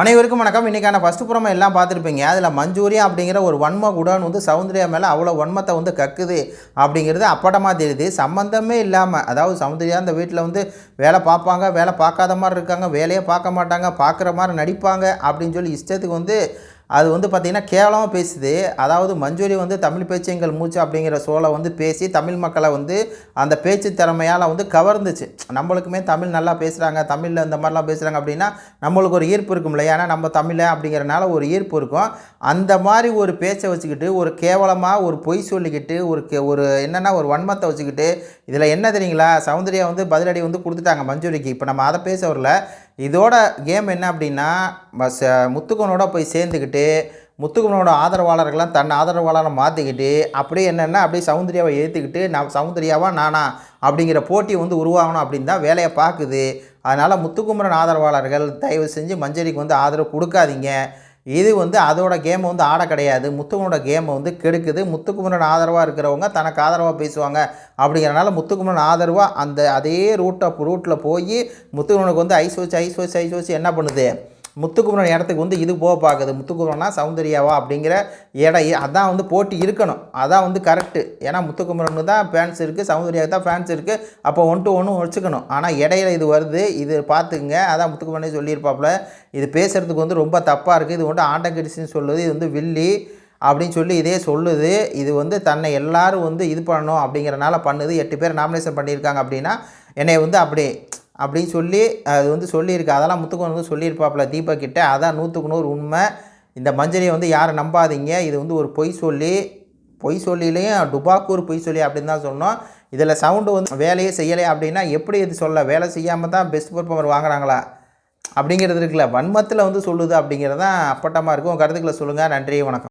அனைவருக்கும் வணக்கம். இன்றைக்கான ஃபஸ்ட்டு புறமை எல்லாம் பார்த்துருப்பீங்க. அதில் மஞ்சூரியா அப்படிங்கிற ஒரு வன்ம குடான் வந்து சௌந்தர்யா மேலே அவ்வளோ வன்மத்தை வந்து கக்குது அப்படிங்கிறது அப்பட்டமாக தெரியுது. சம்மந்தமே இல்லாமல் அதாவது சௌந்தர்யா அந்த வீட்டில் வந்து வேலை பார்ப்பாங்க வேலை பார்க்காத மாதிரி இருக்காங்க வேலையே பார்க்க மாட்டாங்க பார்க்குற மாதிரி நடிப்பாங்க அப்படின்னு சொல்லி இஷ்டத்துக்கு வந்து அது வந்து பார்த்திங்கன்னா கேவலமாக பேசுது. அதாவது மஞ்சூரி வந்து தமிழ் பேச்சு எங்கள் மூச்சு அப்படிங்கிற சோலை வந்து பேசி தமிழ் மக்களை வந்து அந்த பேச்சு திறமையால் வந்து கவர்ந்துச்சு. நம்மளுக்குமே தமிழ் நல்லா பேசுகிறாங்க தமிழில் இந்த மாதிரிலாம் பேசுகிறாங்க அப்படின்னா நம்மளுக்கு ஒரு ஈர்ப்பு இருக்கும் இல்லையா ஏன்னா நம்ம தமிழை அப்படிங்கிறனால ஒரு ஈர்ப்பு இருக்கும். அந்த மாதிரி ஒரு பேச்சை வச்சுக்கிட்டு ஒரு கேவலமாக ஒரு பொய் சொல்லிக்கிட்டு ஒரு கே ஒரு என்னென்னா ஒரு வன்மத்தை வச்சுக்கிட்டு இதில் என்ன தெரியுங்களா? சௌந்தர்யா வந்து பதிலடி வந்து கொடுத்துட்டாங்க மஞ்சூரிக்கு. இப்போ நம்ம அதை பேச வரல. இதோட கேம் என்ன அப்படின்னா ச- முத்துக்கனோட போய் சேர்ந்துக்கிட்டு முத்துக்கனோட ஆதரவாளர்கள்லாம் தன் ஆதரவாளரை மாற்றிக்கிட்டு அப்படியே என்னென்னா அப்படியே சௌந்தர்யாவை ஏற்றுக்கிட்டு நான் சௌந்தர்யாவா நானா அப்படிங்கிற போட்டி வந்து உருவாகணும் அப்படின்னு தான் வேலையை பார்க்குது. அதனால் முத்துக்குமரன் ஆதரவாளர்கள் தயவு செஞ்சு மஞ்சரிக்கு வந்து ஆதரவு கொடுக்காதீங்க. இது வந்து அதோட கேமை வந்து ஆட கிடையாது. முத்துக்குமரோட கேமை வந்து கெடுக்குது. முத்துக்குமரன் ஆதரவாக இருக்கிறவங்க தனக்கு ஆதரவாக பேசுவாங்க. அப்படிங்கிறனால முத்துக்குமரன் ஆதரவாக அந்த அதே ரூட்டை ரூட்டில் போய் முத்துக்குமரனுக்கு வந்து ஐஸ் வச்சு ஐஸ் வச்சு ஐஸ் வச்சு என்ன பண்ணுது? முத்துக்குமரன் இடத்துக்கு வந்து இது போக பார்க்குது. முத்துக்குமரனா சௌந்தர்யாவா அப்படிங்கிற இடம் அதான் வந்து போட்டி இருக்கணும். அதான் வந்து கரெக்டு ஏன்னா முத்துக்குமரனுக்கு தான் ஃபேன்ஸ் இருக்குது சௌந்தர்யாவுக்கு தான் ஃபேன்ஸ் இருக்குது அப்போ ஒன் டு ஒன்று வச்சுக்கணும். ஆனால் இடையில இது வருது. இது பார்த்துக்குங்க. அதான் முத்துக்குமரனே சொல்லியிருப்பாப்புல. இது பேசுகிறதுக்கு வந்து ரொம்ப தப்பாக இருக்குது இது வந்து ஆண்டங்கடிச்சின்னு சொல்லுது. இது வந்து வில்லி அப்படின்னு சொல்லி இதே சொல்லுது. இது வந்து தன்னை எல்லாரும் வந்து இது பண்ணணும் அப்படிங்கிறனால பண்ணுது. எட்டு பேர் நாமினேஷன் பண்ணியிருக்காங்க அப்படின்னா என்னை வந்து அப்படி அப்படின்னு சொல்லி அது வந்து சொல்லியிருக்கு. அதெல்லாம் முத்துக்குமரன் வந்து சொல்லியிருப்பாப்புல தீபக் கிட்டே அதான் நூற்றுக்கு நூறு உண்மை. இந்த மஞ்சரியை வந்து யாரும் நம்பாதீங்க. இது வந்து ஒரு பொய் சொல்லி பொய் சொல்லிலையும் டுபாக்கூர் பொய் சொல்லி அப்படின்னு தான் சொன்னோம். இதில் சவுண்டு வந்து வேலையே செய்யலை அப்படின்னா எப்படி இது சொல்ல? வேலை செய்யாமல் தான் பெஸ்ட் பர்ஃபார்மர் வாங்குறாங்களா? அப்படிங்கிறது இருக்குல்ல. வன்மத்தில் வந்து சொல்லுது அப்படிங்கிறது தான் அப்பட்டமாக இருக்கும். கருத்துக்களை சொல்லுங்கள் நன்றி வணக்கம்.